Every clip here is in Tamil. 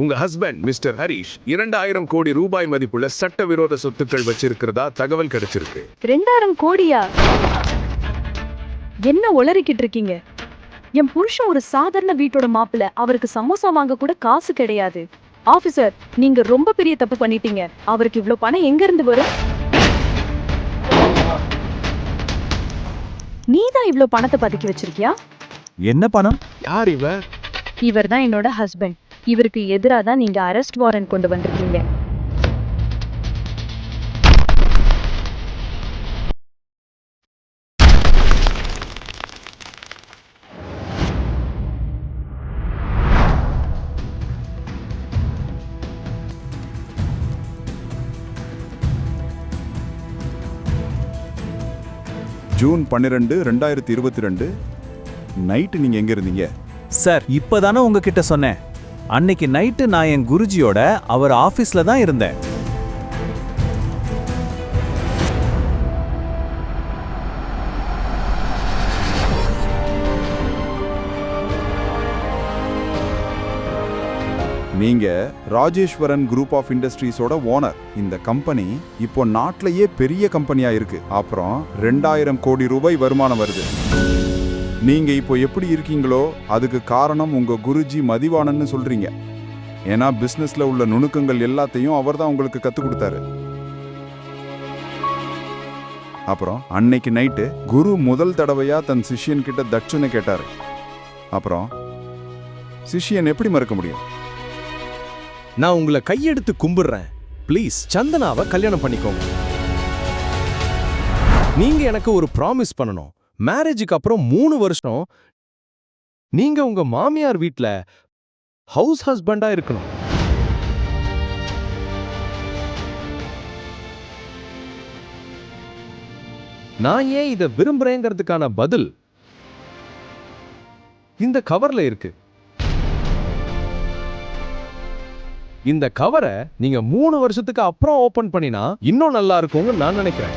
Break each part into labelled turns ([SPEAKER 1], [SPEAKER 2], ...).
[SPEAKER 1] உங்க ஹஸ்பண்ட் மிஸ்டர் ஹரிஷ் இரண்டாயிரம் கோடி ரூபாய் மதிப்புள்ள சட்டவிரோத சொத்துக்கள் வச்சிருக்கிறதா தகவல் கிடைச்சிருக்கு.
[SPEAKER 2] ரெண்டாயிரம் கோடியா? என்ன உளறிக்கிட்டு இருக்கீங்க? என் புருஷன் ஒரு சாதாரண வீட்டோட மாப்பிள்ள அவருக்கு சமோசா வாங்க கூட காசு கிடையாது. ஆபீசர் நீங்க ரொம்ப பெரிய தப்பு பண்ணிட்டீங்க. அவருக்கு இவ்ளோ பணம் எங்க இருந்து வரும்? நீதான் இவ்ளோ பணத்தை பதுக்கி வச்சிருக்கியா?
[SPEAKER 3] என்ன பணம்?
[SPEAKER 1] யார் இவர்
[SPEAKER 2] இவர் தான் என்னோட ஹஸ்பண்ட் இவருக்கு எதிராக தான் நீங்க அரெஸ்ட் வாரண்ட் கொண்டு வந்திருக்கீங்க.
[SPEAKER 4] ஜூன் பன்னிரெண்டு ரெண்டாயிரத்தி இருபத்தி ரெண்டு. நைட்டு நீங்க எங்க இருந்தீங்க?
[SPEAKER 3] சார் இப்பதானே உங்ககிட்ட சொன்னேன். அன்னைக்கு நைட்டு நான் என் குருஜியோட அவர் ஆஃபீஸில் தான் இருந்தேன்.
[SPEAKER 4] நீங்க ராஜேஸ்வரன் குரூப் ஆஃப் இண்டஸ்ட்ரீஸோட ஓனர். இந்த கம்பெனி இப்போ நாட்டிலேயே பெரிய கம்பெனியா இருக்கு. அப்புறம் ரெண்டாயிரம் கோடி ரூபாய் வருமானம் வருது. நீங்கள் இப்போ எப்படி இருக்கீங்களோ அதுக்கு காரணம் உங்கள் குருஜி மதிவாணன்னு சொல்கிறீங்க ஏன்னா பிஸ்னஸில் உள்ள நுணுக்கங்கள் எல்லாத்தையும் அவர்தான் உங்களுக்கு கற்றுக் கொடுத்தாரு. அப்புறம் அன்னைக்கு நைட்டு குரு முதல் தடவையாக தன் சிஷ்யன் கிட்ட கேட்டார். அப்புறம் சிஷ்யன் எப்படி மறக்க முடியும்?
[SPEAKER 5] நான் உங்களை கையெடுத்து கும்பிடுறேன். ப்ளீஸ் சந்தனாவை கல்யாணம் பண்ணிக்கோங்க. நீங்க எனக்கு ஒரு ப்ராமிஸ் பண்ணணும். மேரேஜுக்கு அப்புறம் மூணு வருஷம் நீங்க உங்க மாமியார் வீட்டில் ஹவுஸ் ஹஸ்பண்டா இருக்கணும். நான் ஏன் இதை விரும்புறேங்கிறதுக்கான பதில் இந்த கவர்ல இருக்கு. இந்த கவரை நீங்க மூணு வருஷத்துக்கு அப்புறம் ஓபன் பண்ணினா இன்னும் நல்லா இருக்கும்னு நான் நினைக்கிறேன்.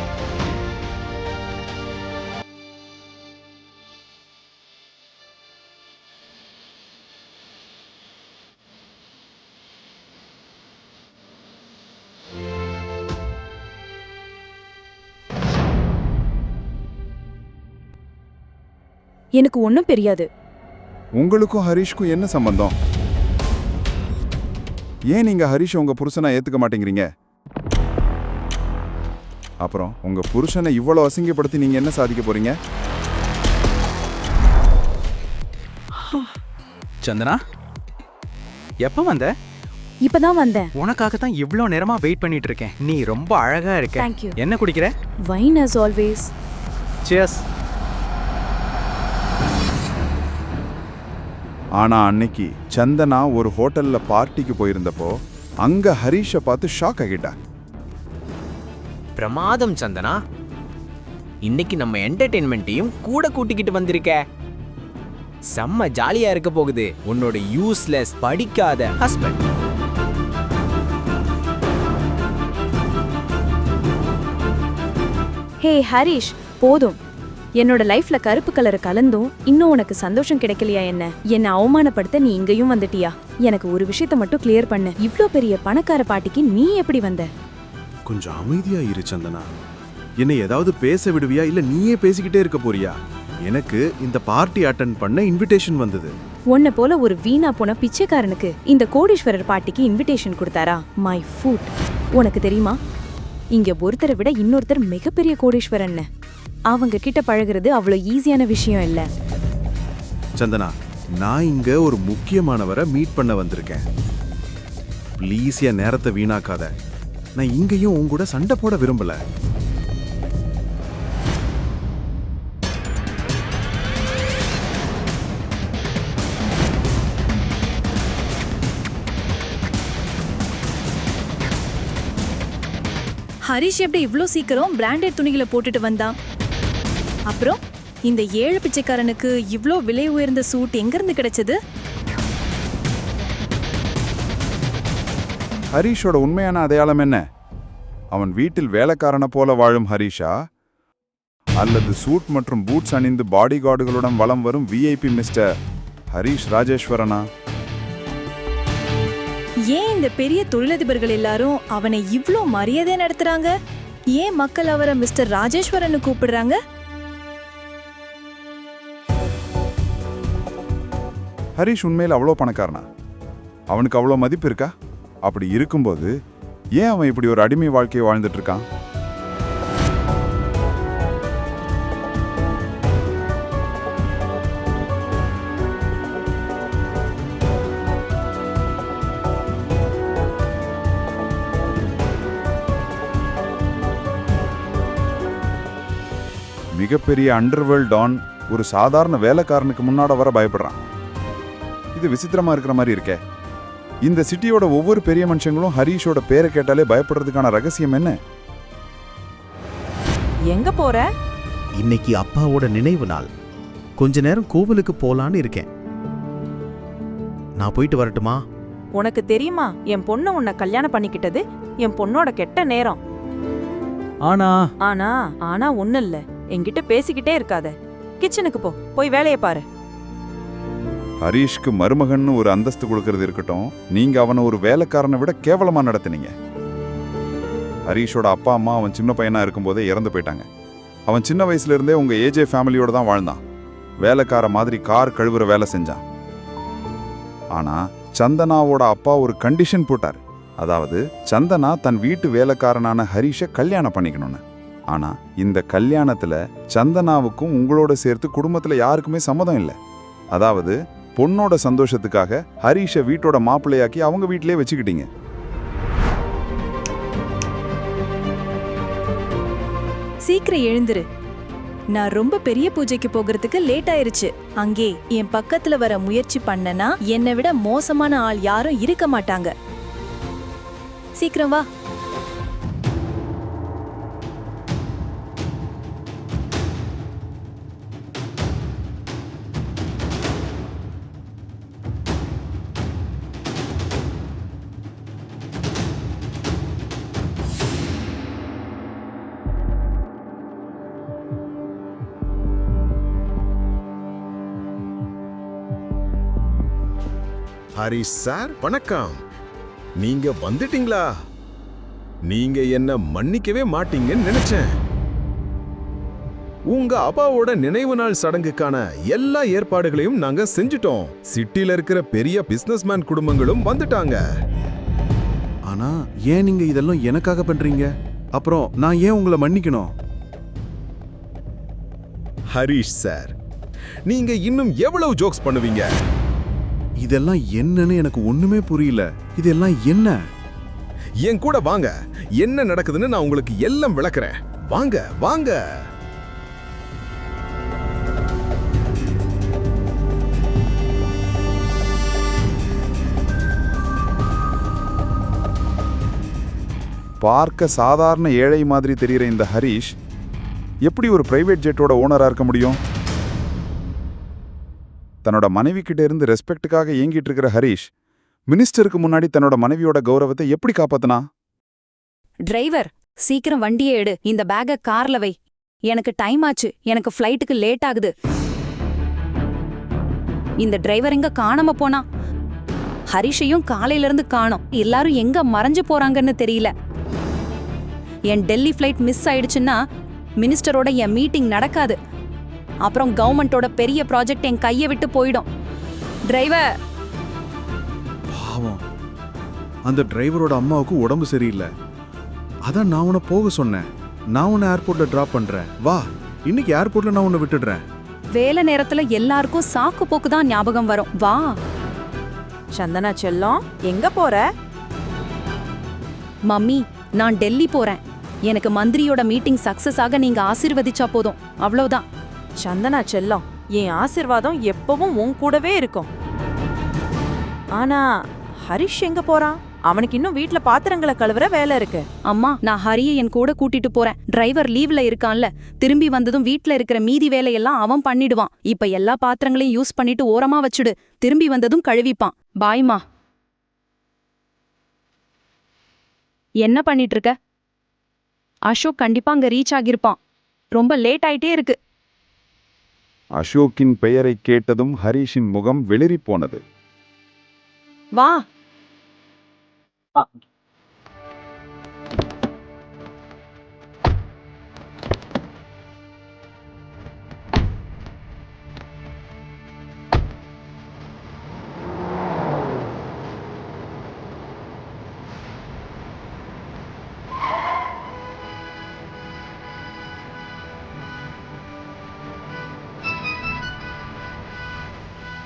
[SPEAKER 2] எனக்கு ஒன்றும் தெரியாது.
[SPEAKER 4] உங்களுக்கும் ஹரிஷ்க்கும் என்ன சம்பந்தம்? ஏன் நீங்க ஹரிஷ் உங்க புருஷனை ஏத்துக்க மாட்டேங்கிறீங்க? அப்புறம் உங்க புருஷனை இவ்வளவு அசிங்கப்படுத்தி நீங்க என்ன சாதிக்க போறீங்க?
[SPEAKER 6] சந்தனா எப்போ வந்த?
[SPEAKER 2] இப்பதான் வந்தேன்.
[SPEAKER 6] உனக்காக தான் இவ்வளோ நேரமா வெயிட் பண்ணிட்டு இருக்கேன். நீ ரொம்ப அழகா இருக்க.
[SPEAKER 2] தேங்க்யூ
[SPEAKER 6] என்ன குடிக்கிற?
[SPEAKER 2] வைன் as ஆல்வேஸ்
[SPEAKER 6] சியர்ஸ்
[SPEAKER 4] ஆனா அன்னைக்கு சந்தனா ஒரு ஹோட்டல்ல பார்ட்டிக்கு போயிருந்தப்போ அங்க ஹரிஷை பார்த்து ஷாக் ஆகிட்டா
[SPEAKER 7] பிரமாதம் சந்தனா. இன்னைக்கு நம்ம என்டர்டெயின்மெண்ட்டையும் கூட கூட்டிக்கிட்டு வந்திருக்க. செம்ம ஜாலியா இருக்க போகுது உன்னோட யூஸ்லெஸ் படிக்காத ஹஸ்பண்ட்
[SPEAKER 2] ஹே ஹரிஷ் போதும். என்னோட லைஃப்ல கருப்பு கலர் கலந்தும் இன்னும் உனக்கு சந்தோஷம் கிடைக்கலையா என்ன? என்னை அவமானப்படுத்த நீ இங்கேயும் வந்துட்டியா? எனக்கு ஒரு விஷயத்த மட்டும் கிளியர் பண்ணு. இவ்ளோ பெரிய பணக்கார பாட்டிக்கு நீ எப்படி வந்த?
[SPEAKER 8] கொஞ்சம் அமைதியா இரு சந்தனா. என்னை ஏதாவது பேச விடுவியா? இல்ல நீயே பேசிக்கிட்டே இருக்க போறியா? எனக்கு இந்த பார்ட்டி அட்டன் பண்ண இன்விடேஷன் வந்தது.
[SPEAKER 2] உன்னை போல ஒரு வீணா போன பிச்சைக்காரனுக்கு இந்த கோடீஸ்வரர் பாட்டிக்கு இன்விடேஷன் கொடுத்தாரா? மை ஃபுட் உனக்கு தெரியுமா? இங்க ஒருத்தரை விட இன்னொருத்தர் மிகப்பெரிய கோடீஸ்வரன். அவங்க கிட்ட பழகுறது அவ்வளோ ஈஸியான விஷயம் இல்ல.
[SPEAKER 8] சந்தனா நான் இங்க ஒரு முக்கியமானவரை மீட் பண்ண வந்திருக்கேன். ப்ளீஸ் என் நேரத்தை வீணாக்காத. நான் இங்கேயும் உன் கூட சண்டை போட விரும்பல.
[SPEAKER 9] ஹரிஷ் எப்படி இவ்ளோ சீக்கிரம் பிராண்டட் துணிகளை போட்டுட்டு வந்தான்? அப்புறம் இந்த ஏழு பிச்சைக்காரனுக்கு இவ்ளோ விலை உயர்ந்த சூட் எங்கிருந்து கிடைச்சது?
[SPEAKER 4] ஹரிஷோட உண்மையான அடையாளம் என்ன? அவன் வீட்டில் வேலைக்காரனை போல வாழும் ஹரிஷா? அல்லது சூட் மற்றும் பூட்ஸ் அணிந்து பாடி கார்டுகளுடன் வலம் வரும் விஐபி மிஸ்டர் ஹரிஷ் ராஜேஸ்வரனா?
[SPEAKER 2] ஏன் இந்த பெரிய தொழிலதிபர்கள் எல்லாரும் அவனை இவ்ளோ மரியாதை நடத்துறாங்க? ஏன் மக்கள் அவரை மிஸ்டர் ராஜேஸ்வரன்னு கூப்பிடுறாங்க?
[SPEAKER 4] ஹரிஷ் உண்மையில் அவ்வளோ பணக்காரனா? அவனுக்கு அவ்வளோ மதிப்பு இருக்கா? அப்படி இருக்கும்போது ஏன் அவன் இப்படி ஒரு அடிமை வாழ்க்கையை வாழ்ந்துட்டு இருக்கான்? மிகப்பெரிய அண்டர்வேல்ட் டான் ஒரு சாதாரண வேலைக்காரனுக்கு முன்னாட வர பயப்படுறான். இது விசித்திரமா இருக்கிற மாதிரி இருக்கே. இந்த சிட்டியோட ஒவ்வொரு பெரிய மனுஷங்களும் ஹரீஷோட பேரை கேட்டாலே பயப்படுறதுக்கான ரகசியம் என்ன?
[SPEAKER 10] எங்க போற?
[SPEAKER 8] இன்னைக்கு அப்பாவோட நினைவு நாள். கொஞ்ச நேரம் கோவிலுக்கு போலான்னு இருக்கேன். நான் போயிட்டு வரட்டுமா?
[SPEAKER 10] உனக்கு தெரியுமா என் பொண்ணு உன்னை கல்யாணம் பண்ணிக்கிட்டது? என் பொண்ணோட கெட்ட நேரம்.
[SPEAKER 3] ஆனா?
[SPEAKER 10] ஆனா ஆனா ஒண்ணு இல்ல. என்கிட்ட பேசிக்கிட்டே இருக்காத. கிச்சனுக்கு போ போய் வேலையை பாரு.
[SPEAKER 4] ஹரீஷ்க்கு மருமகன்னு ஒரு அந்தஸ்து கொடுக்கறது இருக்கட்டும் நீங்க அவனை ஒரு வேலைக்காரனை விட கேவலமா நடத்துனீங்க. ஹரீஷோட அப்பா அம்மா அவன் சின்ன பையனா இருக்கும்போதே இறந்து போயிட்டாங்க. அவன் சின்ன வயசுல இருந்தே உங்க ஏஜே ஃபேமிலியோட தான் வாழ்ந்தான். வேலைக்கார மாதிரி கார் கழுவுற வேலை செஞ்சான். ஆனா சந்தனாவோட அப்பா ஒரு கண்டிஷன் போட்டார். அதாவது சந்தனா தன் வீட்டு வேலைக்காரனான ஹரீஷை கல்யாணம் பண்ணிக்கணும்னு. ஆனா இந்த கல்யாணத்துல சந்தனாவுக்கும் உங்களோட சேர்த்து குடும்பத்துல யாருக்குமே சம்மதம் இல்லை. அதாவது பொண்ணோட சந்தோஷத்துக்காக ஹரீஷை வீட்டோட மாப்பிள்ளையாக்கி அவங்க வீட்டிலே வச்சுக்கிட்டீங்க.
[SPEAKER 2] சீக்கிரம் எழுந்துரு. நான் ரொம்ப பெரிய பூஜைக்கு போகிறதுக்கு லேட் ஆயிருச்சு. அங்கே என் பக்கத்துல வர முயற்சி பண்ணனா என்னை விட மோசமான ஆள் யாரும் இருக்க மாட்டாங்க. சீக்கிரம் வா.
[SPEAKER 11] ஹரிஷ் சார் வணக்கம். நீங்க வந்துட்டீங்களா? நீங்க என்ன மன்னிக்கவே மாட்டீங்கன்னு நினைச்சேன். உங்க அப்பாவோட நினைவு நாள் சடங்குக்கான எல்லா ஏற்பாடுகளையும் நாங்க செஞ்சுட்டோம். சிட்டில இருக்கிற பெரிய பிசினஸ்மேன் குடும்பங்களும் வந்துட்டாங்க.
[SPEAKER 8] ஆனா ஏன் நீங்க இதெல்லாம் எனக்காக பண்றீங்க? அப்புறம் நான் ஏன் உங்களை மன்னிக்கணும்?
[SPEAKER 11] ஹரிஷ் சார் நீங்க இன்னும் எவ்வளவு ஜோக்ஸ் பண்ணுவீங்க?
[SPEAKER 8] இதெல்லாம் என்னன்னு எனக்கு ஒண்ணுமே புரியல. இதெல்லாம் என்ன?
[SPEAKER 11] என் கூட வாங்க. என்ன நடக்குதுன்னு நான் உங்களுக்கு எல்லாம் விளக்குறேன். வாங்க வாங்க.
[SPEAKER 4] பார்க்க சாதாரண ஏழை மாதிரி தெரிகிற இந்த ஹரீஷ் எப்படி ஒரு பிரைவேட் ஜெட்டோட ஓனரா இருக்க முடியும்? தன்னோட மனைவி கிட்ட இருந்து ரெஸ்பெக்ட்டுக்காக ஏங்கிட்டு இருக்கிற ஹரீஷ் மினிஸ்டருக்கு முன்னாடி தன்னோட மனைவியோட கௌரவத்தை எப்படி காப்பாத்தினா?
[SPEAKER 12] டிரைவர் சீக்கிரம் வண்டியை எடு இந்த பேக்க கார்ல வை. எனக்கு டைம் ஆச்சு எனக்கு ஃப்ளைட்டுக்கு லேட் ஆகுது. இந்த டிரைவர் எங்க காணாம போனா? ஹரிஷையும் காலையில இருந்து காணோம். எல்லாரும் எங்க மறைஞ்சு போறாங்கன்னு தெரியல. என் டெல்லி ஃப்ளைட் மிஸ் ஆயிடுச்சுன்னா மினிஸ்டரோட என் மீட்டிங் நடக்காது. அப்புறம் கவர்மெண்டோட பெரிய ப்ராஜெக்ட் என் கையை விட்டு போயிடும். டிரைவர்!
[SPEAKER 8] பாவம். அந்த டிரைவரோட அம்மாவுக்கு உடம்பு சரியில்லை. அதான் நான் உன்னை போக சொன்னேன். நான் உன்னை ஏர்போர்ட்ல டிராப் பண்றேன். வா இன்னைக்கு ஏர்போர்ட்ல நான் உன்னை விட்டுடுறேன்.
[SPEAKER 12] வேலை நேரத்துல எல்லாருக்கும் சாக்கு போக்கு தான் ஞாபகம் வரும். வா!
[SPEAKER 10] சந்தனா செல்லம் எங்க போற?
[SPEAKER 12] மம்மி நான் டெல்லி போறேன். எனக்கு மந்திரியோட மீட்டிங் சக்சஸ் ஆக நீங்க ஆசீர்வதிச்சா போதும். அவ்வளவுதான்.
[SPEAKER 10] சந்தனா செல்லம் என் ஆசிர்வாதம் எப்பவும் உன் கூடவே இருக்கும். ஆனா ஹரிஷ் எங்க போறான்? அவனுக்கு இன்னும் வீட்ல பாத்திரங்களை கழுவுற வேலை இருக்கு.
[SPEAKER 12] அம்மா நான் ஹரியை என் கூட கூட்டிட்டு போறேன். டிரைவர் லீவ்ல இருக்கான்ல. திரும்பி வந்ததும் வீட்ல இருக்கிற மீதி வேலையெல்லாம் அவன் பண்ணிடுவான். இப்ப எல்லா பாத்திரங்களையும் யூஸ் பண்ணிட்டு ஓரமா வச்சுடு. திரும்பி வந்ததும் கழுவிப்பான். பாய்மா என்ன பண்ணிட்டு இருக்க? அசோக் கண்டிப்பா அங்க ரீச் ஆகிருப்பான் ரொம்ப லேட் ஆயிட்டே இருக்கு.
[SPEAKER 4] அசோக்கின் பெயரை கேட்டதும் ஹரீஷின் முகம் வெளிரி போனது.
[SPEAKER 12] வா.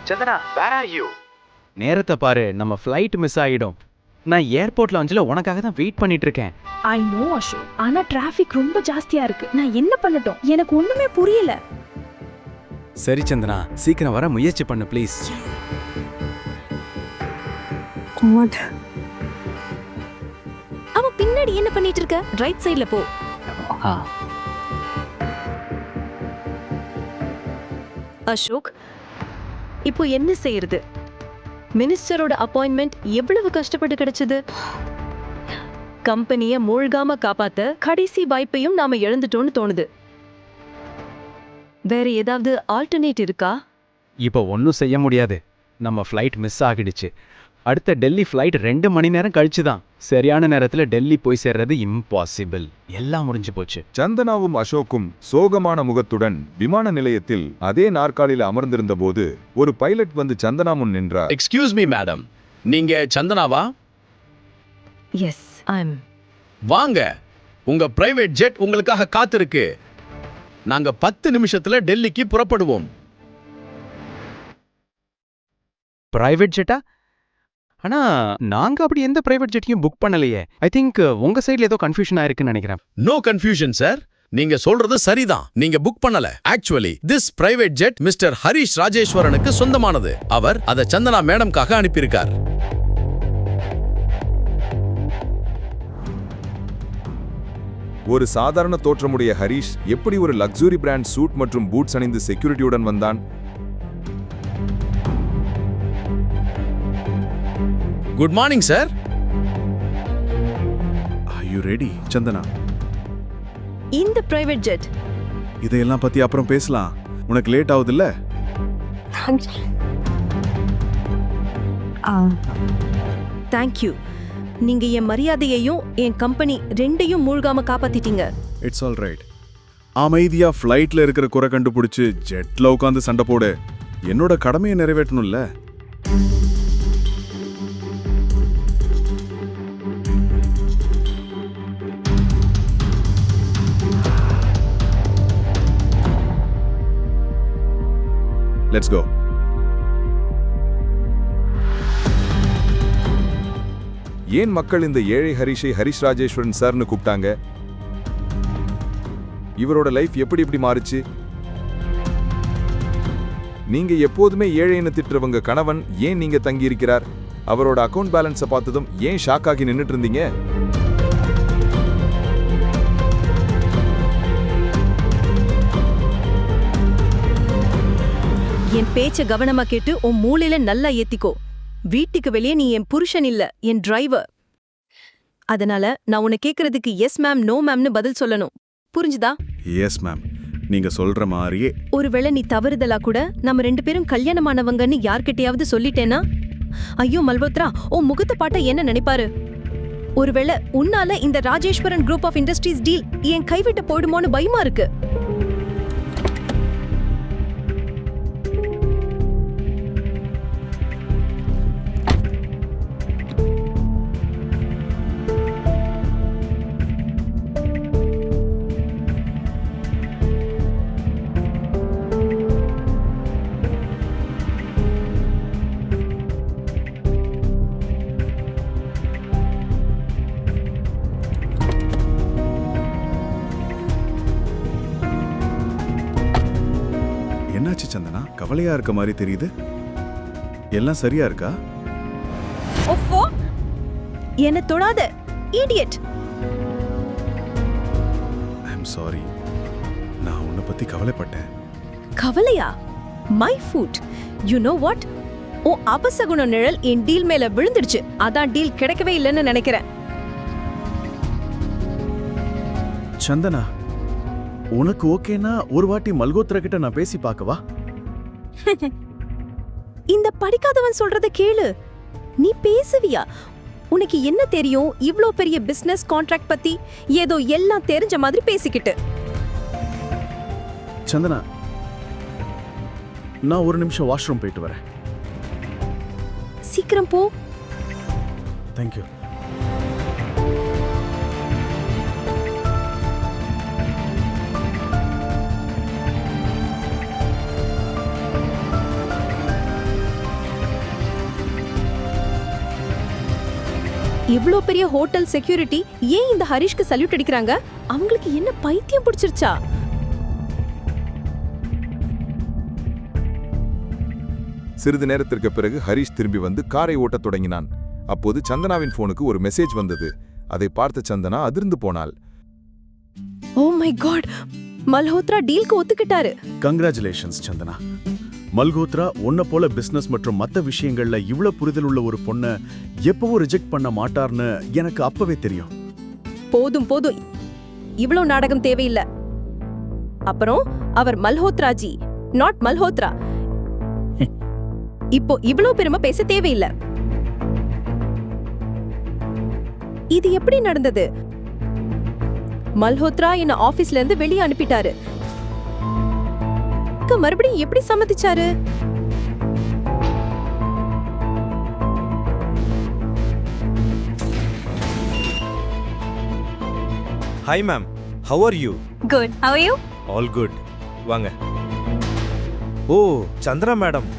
[SPEAKER 6] சந்தனா வேர் ஆர் யூ நேரத்தை பாரு நம்ம ஃப்ளைட் மிஸ் ஆயிடும். நான் ஏர்போர்ட் லாஞ்சில் உனக்காக தான் வெயிட் பண்ணிட்டு இருக்கேன்.
[SPEAKER 2] ஐ நோ அசோக் ஆனா டிராஃபிக் ரொம்ப ஜாஸ்தியா இருக்கு. நான் என்ன பண்ணட்டும்? எனக்கு ஒண்ணுமே புரியல.
[SPEAKER 6] சரி சந்தனா. சீக்கிரம் வர முயற்சி பண்ணு ப்ளீஸ்
[SPEAKER 10] அவன் பின்னாடி என்ன பண்ணிட்டு இருக்க? ரைட் சைடுல போ.
[SPEAKER 2] அசோக் இப்போ என்ன செய்யறது? மினிஸ்டரோட அப்பாயின்மெண்ட் எவ்வளவு கஷ்டப்பட்டு கிடைச்சது? கம்பெனிய மூழ்காம காப்பாத்த கடைசி வாய்ப்பையும் நாம இழந்துட்டோம்னு தோணுது. வேற ஏதாவது ஆல்டர்னேட் இருக்கா?
[SPEAKER 6] இப்போ ஒன்றும் செய்ய முடியாது. நம்ம ஃப்ளைட் மிஸ் ஆகிடுச்சு. அடுத்த டெல்லி ஃப்ளைட் ரெண்டு மணி நேரம் கழிச்சு தான் சரியான நேரத்தில் டெல்லி போய் சேர்றது இம்பாசிபிள் எல்லாம் முடிஞ்சு போச்சு.
[SPEAKER 4] சந்தனாவும் அசோக்கும் சோகமான முகத்துடன் விமான நிலையத்தில் அதே நாற்காலியில் அமர்ந்திருந்த போது ஒரு பைலட் வந்து சந்தனா முன் நின்றார்.
[SPEAKER 5] எக்ஸ்கியூஸ் மீ மேடம் நீங்க சந்தனாவா?
[SPEAKER 2] எஸ் ஐம்
[SPEAKER 5] வாங்க. உங்க பிரைவேட் ஜெட் உங்களுக்காக காத்திருக்கு. நாங்க பத்து நிமிஷத்துல டெல்லிக்கு புறப்படுவோம்.
[SPEAKER 6] பிரைவேட் ஜெட்டா ஆனா நாங்க அப்படி எந்த பிரைவேட் ஜெட்டையும் புக் பண்ணலையே. ஐ திங்க் உங்க சைடுல ஏதோ கன்ஃபியூஷன் ஆயிருக்குன்னு நினைக்கிறேன்.
[SPEAKER 5] நோ கன்ஃபியூஷன் சார் நீங்க சொல்றது சரிதான். நீங்க புக் பண்ணல. Actually this private jet mister Harish ராஜேஸ்வரனுக்கு சொந்தமானது. அவர் அதை சந்தனா மேடம்காக அனுப்பியிருக்கார்.
[SPEAKER 4] ஒரு சாதாரண தோற்றமுடைய ஹரிஷ் எப்படி ஒரு லக்ஸுரி பிராண்ட் சூட் மற்றும் பூட்ஸ் அணிந்து செக்யூரிட்டியுடன் வந்தான்?
[SPEAKER 5] Good morning sir
[SPEAKER 8] you ready Chandana
[SPEAKER 2] இந்த பிரைவேட் ஜெட்
[SPEAKER 8] இதையெல்லாம் பத்தி அப்புறம் பேசலாம். உனக்கு லேட் ஆகுதுல்ல?
[SPEAKER 2] தேங்க்யூ நீங்க என் மரியாதையையும் என் கம்பெனி ரெண்டையும் மூழ்காம காப்பாத்திட்டீங்க.
[SPEAKER 8] இட்ஸ் ஆல் ரைட் அமைதியா ஃப்ளைட்ல இருக்கிற குறை கண்டுபிடிச்சு ஜெட்ல உட்காந்து சண்டை போடு. என்னோட கடமையை நிறைவேற்றணும்ல? லெட்ஸ் கோ
[SPEAKER 4] ஏன் மக்கள் இந்த ஏழை ஹரிஷை ஹரிஷ் ராஜேஸ்வரன் சார்னு கூப்பிட்டாங்க? இவரோட லைஃப் எப்படி எப்படி மாறுச்சு? நீங்க எப்போதுமே ஏழைன்னு திட்டுறவங்க கணவன் ஏன் நீங்க தங்கி இருக்கிறார் அவரோட அக்கவுண்ட் பேலன்ஸை பார்த்ததும் ஏன் ஷாக் ஆகி நின்னுட்டு இருந்தீங்க?
[SPEAKER 2] என் பேச்ச கவனமா கேட்டு உன் மூளையில நல்லா ஏத்திக்கோ. வீட்டுக்கு வெளியே நீ என் புருஷன் இல்ல என் டிரைவர் அதனால நான் உன்னை கேக்குறதுக்கு எஸ் மேம் நோ மேம்னு பதில் சொல்லணும். புரிஞ்சுதா?
[SPEAKER 8] எஸ் மேம் நீங்க சொல்ற மாதிரியே.
[SPEAKER 2] ஒருவேளை நீ தவறுதலா கூட நம்ம ரெண்டு பேரும் கல்யாணமானவங்கன்னு யார்கிட்டயாவது சொல்லிட்டேனா? ஐயோ மல்போத்ரா உன் முகத்தை பாட்ட என்ன நினைப்பாரு? ஒருவேளை உன்னால இந்த Rajeswaran group of industries deal என் கைவிட்டு போயிடுமோன்னு பயமா இருக்கு?
[SPEAKER 8] கவலையா இருக்க மாதிரி தெரியுது? எல்லாம் சரியா இருக்கா?
[SPEAKER 2] ஒஃபோ! என்ன தொடாத இடியட்
[SPEAKER 8] ஐ சாரி நான் உன்னை பத்தி கவலைப்பட்டேன்.
[SPEAKER 2] கவலையா? My foot you know what oh அபசகுண நிழல் என் டீல் மேல விழுந்துடுச்சு. அதான் டீல் கிடைக்கவே இல்லைன்னு நினைக்கிறேன்.
[SPEAKER 8] சந்தனா உனக்கு ஓகேனா ஒரு வாட்டி மல்கோத்ரா கிட்ட நான் பேசி பார்க்கவா?
[SPEAKER 2] இந்த படிக்காதவன் சொல்றத கேளு. நீ பேசுவியா? உனக்கு என்ன தெரியும் இவ்ளோ பெரிய பிசினஸ் கான்ட்ராக்ட் பத்தி? ஏதோ எல்லாம் தெரிஞ்ச மாதிரி பேசிக்கிட்டு.
[SPEAKER 8] சந்தனா நான் ஒரு நிமிஷம் வாஷ்ரூம் போயிட்டு வரேன்.
[SPEAKER 2] சீக்கிரம் போ.
[SPEAKER 8] தேங்க்யூ
[SPEAKER 2] இவ்ளோ பெரிய ஹோட்டல் செக்யூரிட்டி ஏன் இந்த ஹரிஷ்க்கு சல்யூட் அடிக்கிறாங்க? அவங்களுக்கு என்ன பைத்தியம் பிடிச்சிருச்சா?
[SPEAKER 4] சிறிது நேரத்திற்கு பிறகு ஹரிஷ் திரும்பி வந்து காரை ஓட்டத் தொடங்கினான். அப்போது சந்தனாவின் போனுக்கு ஒரு மெசேஜ் வந்தது. அதை பார்த்த சந்தனா அதிர்ந்து போனாள்.
[SPEAKER 2] ஓ மை காட் மல்ஹோத்ரா டீல்க்கு ஒத்துக்கிட்டாரு.
[SPEAKER 8] கங்க்ராச்சுலேஷன்ஸ் சந்தனா. மல்கோத்ரா உன்னை போல பிசினஸ் மற்றும் மற்ற விஷயங்கள்ல இவ்வளோ புரிதல் உள்ள ஒரு பொண்ணை எப்பவும் ரிஜெக்ட் பண்ண மாட்டார்னு எனக்கு அப்பவே தெரியும்.
[SPEAKER 2] போதும் போதும். இவ்வளோ நாடகம் தேவையில்லை. அப்புறம் அவர் மல்ஹோத்ராஜி நாட் மல்ஹோத்ரா. இப்போ இவ்வளோ பெருமை பேச தேவையில்லை. இது எப்படி நடந்தது? மல்ஹோத்ரா என்ன ஆபீஸ்ல இருந்து வெளியே அனுப்பிட்டாரு. அக்கா மறுபடியும் எப்படி சம்மதிச்சாரு?
[SPEAKER 11] Hi ma'am how are you
[SPEAKER 12] good how you
[SPEAKER 11] all good வாங்க. Oh Chandra madam.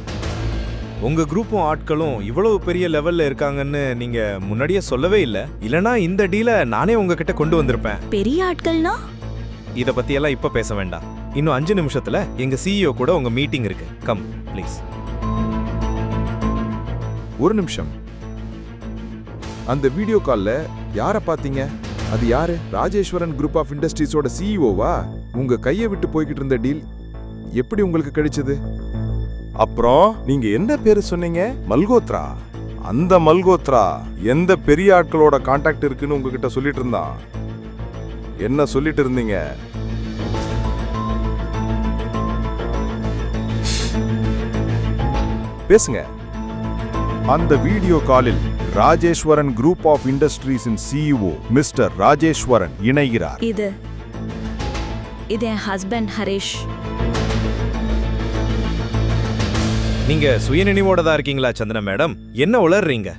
[SPEAKER 11] உங்க குரூப்பும் ஆட்களும் இவ்வளவு பெரிய லெவல்ல இருக்காங்கன்னு நீங்க முன்னாடியே சொல்லவே இல்ல. இல்லனா இந்த டீலை நானே உங்ககிட்ட கொண்டு வந்திருப்பேன்.
[SPEAKER 12] பெரிய ஆட்கள்னா?
[SPEAKER 11] இத பத்தியெல்லாம் இப்ப பேச வேண்டாம். இன்னும் அஞ்சு நிமிஷத்துல எங்க சிஇஓ கூட உங்க மீட்டிங் இருக்கு. கம் ப்ளீஸ்
[SPEAKER 4] ஒரு நிமிஷம். அந்த வீடியோ கால்ல யார பாத்தீங்க அது யாரு? ராஜேஸ்வரன் குரூப் ஆஃப் இண்டஸ்ட்ரீஸோட சிஇஓவா உங்க கையை விட்டு போய்கிட்டு இருந்த டீல் எப்படி உங்களுக்கு கிடைச்சது?
[SPEAKER 13] அப்புறம் நீங்க என்ன பேரு சொன்னீங்க? மல்கோத்ரா. அந்த மல்கோத்ரா எந்த பெரிய ஆட்களோட காண்டாக்ட் இருக்குன்னு உங்ககிட்ட சொல்லிட்டு இருந்தான். என்ன சொல்லிட்டு இருந்தீங்க? பேசுங்க. அந்த வீடியோ காலில் ராஜேஸ்வரன் குரூப் ஆஃப் இண்டஸ்ட்ரீஸின் சிஇஓ மிஸ்டர் ராஜேஸ்வரன் இணைகிறார்.
[SPEAKER 12] இது இது என் ஹஸ்பண்ட் ஹரிஷ்.
[SPEAKER 11] நீங்க சுயநினைவோட தான் இருக்கீங்களா சந்திரா மேடம்? என்ன உளறீங்க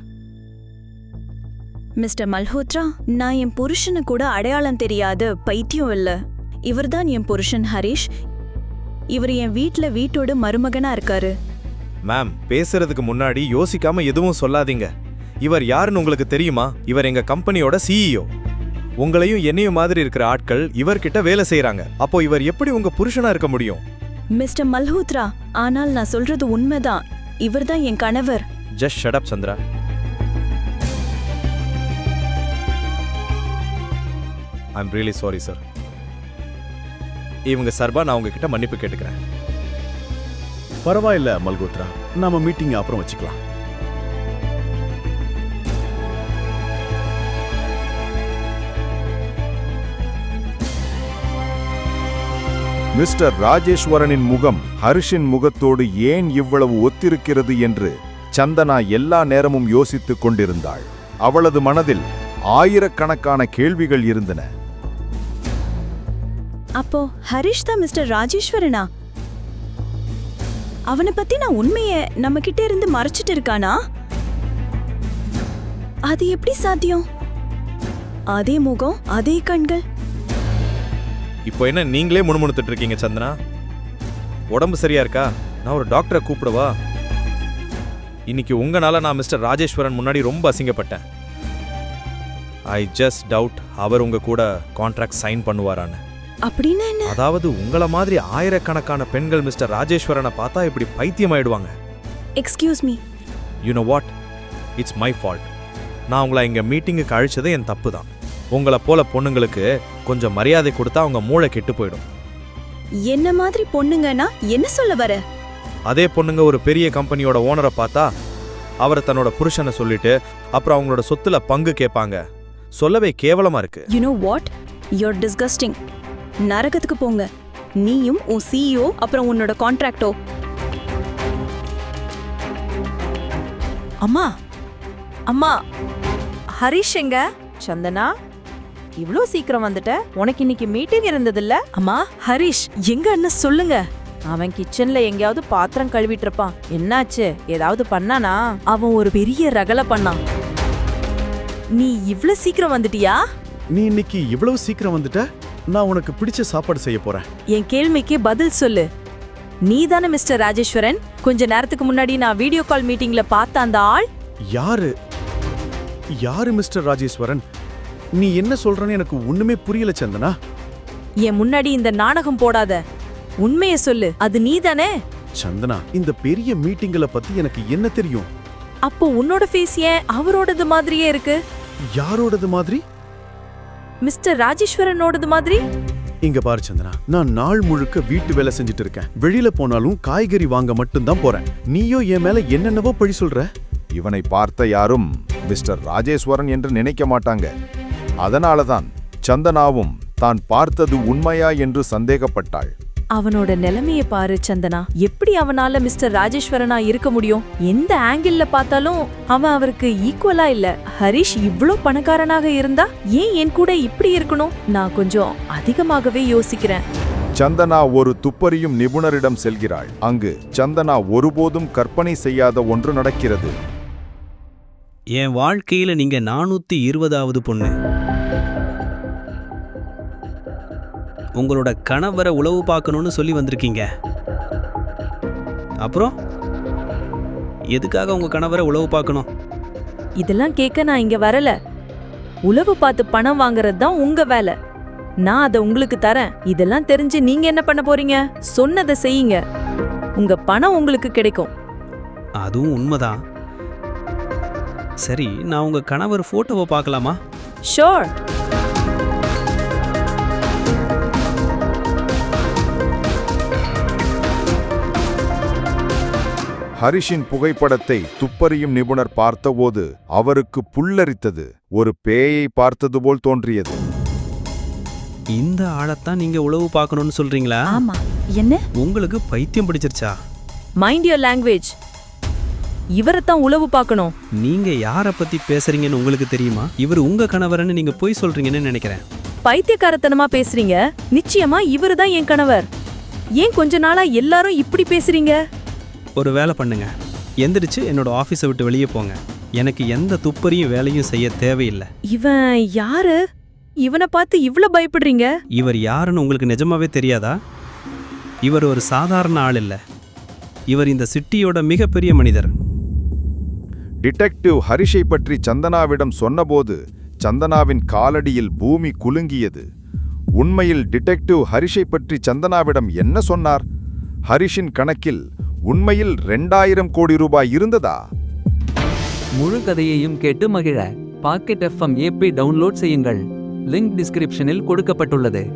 [SPEAKER 12] மிஸ்டர் மல்ஹோத்ரா நான் என் புருஷனு கூட அடையாளம் தெரியாத பைத்தியம் இல்ல. இவர்தான் என் புருஷன் ஹரிஷ். இவர் என் வீட்ல வீட்டோட மருமகனா இருக்காரு.
[SPEAKER 11] மேம் பேசுறதுக்கு முன்னாடி யோசிக்காம எதுவும் சொல்லாதீங்க. இவர் யாருன்னு உங்களுக்கு தெரியுமா? இவர் எங்க கம்பெனியோட சிஇஓ உங்களையும் என்னையும் மாதிரி இருக்கிற ஆட்கள் இவர்கிட்ட வேலை செய்றாங்க. அப்போ இவர் எப்படி உங்க புருஷனா இருக்க முடியும்?
[SPEAKER 12] மிஸ்டர் மல்ஹோத்ரா ஆனால் நான் சொல்றது உண்மைதான். இவர்தான் என் கணவர்.
[SPEAKER 11] Just shut up Chandra. I'm really sorry sir இவங்க சார்பா நான் உங்ககிட்ட மன்னிப்பு கேட்டுக்கிறேன்.
[SPEAKER 8] பரவாயில்ல மல்கோத்ரா. நாம மீட்டிங் அப்புறம் வச்சுக்கலாம்.
[SPEAKER 13] மிஸ்டர் ராஜேஸ்வரனின் முகம் ஹரிஷின் முகத்தோடு ஏன் இவ்வளவு ஒத்திருக்கிறது என்று சந்தனா எல்லா நேரமும் யோசித்துக் கொண்டிருந்தாள். அவளது மனதில் ஆயிரக்கணக்கான கேள்விகள் இருந்தன.
[SPEAKER 12] அப்போ ஹரிஷ் தான் மிஸ்டர் ராஜேஸ்வரனா? அவனை பத்தி நான் உண்மைய நம்ம கிட்ட இருந்து மறைச்சிட்டு இருக்கானா? அது எப்படி சாத்தியம்? அதே முகம் அதே கண்கள்.
[SPEAKER 11] இப்போ என்ன நீங்களே முணுமுணுத்துட்டு இருக்கீங்க சந்தனா? உடம்பு சரியா இருக்கா? நான் ஒரு டாக்டரை கூப்பிடவா? இன்னைக்கு உங்களால நான் மிஸ்டர் ராஜேஸ்வரன் முன்னாடி ரொம்ப அசிங்கப்பட்டேன். ஐ ஜஸ்ட் டவுட் அவர் உங்க கூட கான்ட்ராக்ட் சைன் பண்ணுவாரான்னு.
[SPEAKER 12] அப்படின்னா என்ன?
[SPEAKER 11] அதாவது உங்கள மாதிரி ஆயிரக்கணக்கான பெண்கள் மிஸ்டர் ராஜேஸ்வரனை பார்த்தா இப்படி பைத்தியம் ஆயிடுவாங்க
[SPEAKER 12] excuse me
[SPEAKER 11] you know what it's my fault நான் உங்களை இங்க மீட்டிங்குக்கு அழிச்சதே என் தப்பு தான் உங்களை போல பொண்ணுங்களுக்கு கொஞ்சம் மரியாதை கொடுத்தா அவங்க மூளை கெட்டு போயிடும்.
[SPEAKER 12] என்ன மாதிரி பொண்ணுங்கன்னா என்ன சொல்ல வர?
[SPEAKER 11] அதே பொண்ணுங்க ஒரு பெரிய கம்பெனியோட ஓனரை பார்த்தா அவரை தன்னோட புருஷனை சொல்லிட்டு அப்புறம் அவங்களோட சொத்துல பங்கு கேட்பாங்க. சொல்லவே கேவலமா இருக்கு.
[SPEAKER 12] You know what your disgusting நரகத்துக்கு போங்க. நீயும் உன் சிஇஓ அப்புறம் உன்னோட கான்ட்ராக்டோ
[SPEAKER 2] அம்மா அம்மா
[SPEAKER 10] ஹரிஷ் எங்க?
[SPEAKER 14] சந்தனா இவ்ளோ சீக்கிரம் வந்துட்ட? உனக்கு இன்னைக்கு மீட்டிங் இருந்ததில்ல?
[SPEAKER 10] அம்மா ஹரிஷ் எங்க அண்ணன் சொல்லுங்க.
[SPEAKER 14] அவன் கிச்சன்ல எங்கேயாவது பாத்திரம் கழுவிட்டு இருப்பான் என்னாச்சு? ஏதாவது பண்ணானா?
[SPEAKER 10] அவன் ஒரு பெரிய ரகல பண்ணான். நீ இவ்ளோ சீக்கிரம் வந்துட்டியா?
[SPEAKER 8] நீ இன்னைக்கு இவ்வளவு சீக்கிரம் வந்துட்ட? நான் உனக்கு பிடிச்ச சாப்பாடு செய்ய போறேன்.
[SPEAKER 10] என் கேள்விக்கு பதில் சொல்லு. நீ தானே மிஸ்டர் ராஜேஸ்வரன்? கொஞ்ச நேரத்துக்கு முன்னாடி நான் வீடியோ கால் மீட்டிங்ல பார்த்த அந்த ஆள்?
[SPEAKER 8] யாரு? யாரு மிஸ்டர் ராஜேஸ்வரன்? நீ என்ன சொல்றன்னு எனக்கு ஒண்ணுமே புரியல சந்தனா.
[SPEAKER 10] என் முன்னாடி இந்த நாடகம் போடாத. உண்மைய சொல்லு. அது நீ தானே
[SPEAKER 8] சந்தனா இந்த பெரிய மீட்டிங்களை பத்தி எனக்கு என்ன தெரியும்?
[SPEAKER 10] அப்போ உன்னோட ஃபேஸ் ஏன் அவரோடது மாதிரியே இருக்கு?
[SPEAKER 8] யாரோடது மாதிரி?
[SPEAKER 10] மிஸ்டர் ராஜேஸ்வரனோடது மாதிரி?
[SPEAKER 8] இங்க பாரு சந்தனா நான் நாள் முழுக்க வீட்டு வேலை செஞ்சுட்டு இருக்கேன். வெளியில போனாலும் காய்கறி வாங்க மட்டும்தான் போறேன். நீயோ என் மேல என்னென்னவோ பழி சொல்ற?
[SPEAKER 13] இவனை பார்த்த யாரும் மிஸ்டர் ராஜேஸ்வரன் என்று நினைக்க மாட்டாங்க. அதனாலதான் சந்தனாவும் தான் பார்த்தது உண்மையா என்று சந்தேகப்பட்டாள்.
[SPEAKER 10] அவனோட நிலைமைய பாரு சந்தனா. எப்படி அவனால மிஸ்டர் ராஜேஸ்வரனா இருக்க முடியும்? எந்த ஆங்கிள் பார்த்தாலும் அவன் அவருக்கு ஈக்குவலா இல்ல. ஹரிஷ் இவ்ளோ பணக்காரனாக இருந்தா ஏன் என் கூட இப்படி இருக்கணும்? நான் கொஞ்சம் அதிகமாகவே யோசிக்கிறேன்.
[SPEAKER 13] சந்தனா ஒரு துப்பறியும் நிபுணரிடம் செல்கிறாள். அங்கு சந்தனா ஒருபோதும் கற்பனை செய்யாத ஒன்று நடக்கிறது.
[SPEAKER 15] என் வாழ்க்கையில நீங்க நானூத்தி இருபதாவது பொண்ணு. உங்களோட கணவரை உளவு பார்க்கணும்னு சொல்லி வந்திருக்கீங்க. அப்புறம்? எதுக்காக உங்க கணவரை உளவு பார்க்கணும்?
[SPEAKER 10] இதெல்லாம் கேட்க நான் இங்க வரல. உளவு பார்த்து பணம் வாங்குறது தான் உங்க வேலை. நான் அதை உங்களுக்கு தரேன். இதெல்லாம் தெரிஞ்சு நீங்க என்ன பண்ண போறீங்க? சொன்னதை செய்யுங்க. உங்க பணம் உங்களுக்கு கிடைக்கும்.
[SPEAKER 15] அதுவும் உண்மைதான். சரி நான் உங்க கணவர் போட்டோவை பார்க்கலாமா?
[SPEAKER 10] ஷோர்
[SPEAKER 13] ஹரிஷின் புகைப்படத்தை துப்பறியும் நிபுணர் பார்த்தபோது அவருக்கு புல்லரித்தது. ஒரு பேயை பார்த்தது போல் தோன்றியது.
[SPEAKER 15] இந்த ஆளைத்தான் நீங்க உளவு பார்க்கணும்னு சொல்றீங்களா?
[SPEAKER 10] ஆமா. என்ன?
[SPEAKER 15] உங்களுக்கு பைத்தியம் பிடிச்சிருச்சா?
[SPEAKER 10] மைண்ட் யுவர் லாங்குவேஜ் இவரைத்தான் உளவு பார்க்கணும்.
[SPEAKER 15] நீங்க யாரை பத்தி பேசுறீங்கன்னு உங்களுக்கு தெரியுமா? இவர் உங்க கணவர்னு நீங்க போய் சொல்றீங்கன்னு நினைக்கிறேன்.
[SPEAKER 10] பைத்தியக்காரத்தனமா பேசுறீங்க? நிச்சயமா இவரு தான் என் கணவர். ஏன் கொஞ்ச நாளா எல்லாரும் இப்படி பேசுறீங்க?
[SPEAKER 15] ஒரு வேலை பண்ணுங்க. எந்திரிச்சு என்னோட ஆஃபீஸை விட்டு வெளியே போங்க. எனக்கு எந்த துப்பறியும் வேலையும் செய்ய தேவையில்லை.
[SPEAKER 10] இவன் யாரு? இவனை பார்த்து இவ்ளோ பயப்படுறீங்க?
[SPEAKER 15] இவர் யாருன்னு உங்களுக்கு நிஜமாவே தெரியாதா? இவர் ஒரு சாதாரண ஆள் இல்லை. இவர் இந்த சிட்டியோட மிகப்பெரிய மனிதர்.
[SPEAKER 13] டிடெக்டிவ் ஹரிஷை பற்றி சந்தனாவிடம் சொன்னபோது சந்தனாவின் காலடியில் பூமி குலுங்கியது. உண்மையில் டிடெக்டிவ் ஹரிஷை பற்றி சந்தனாவிடம் என்ன சொன்னார்? ஹரிஷின் கணக்கில் உண்மையில் ரெண்டாயிரம் கோடி ரூபாய் இருந்ததா?
[SPEAKER 16] முழு கதையையும் கேட்டு மகிழ. பாக்கெட் எஃப்எம் ஏபி டவுன்லோட் செய்யுங்கள். லிங்க் டிஸ்கிரிப்ஷனில் கொடுக்கப்பட்டுள்ளது.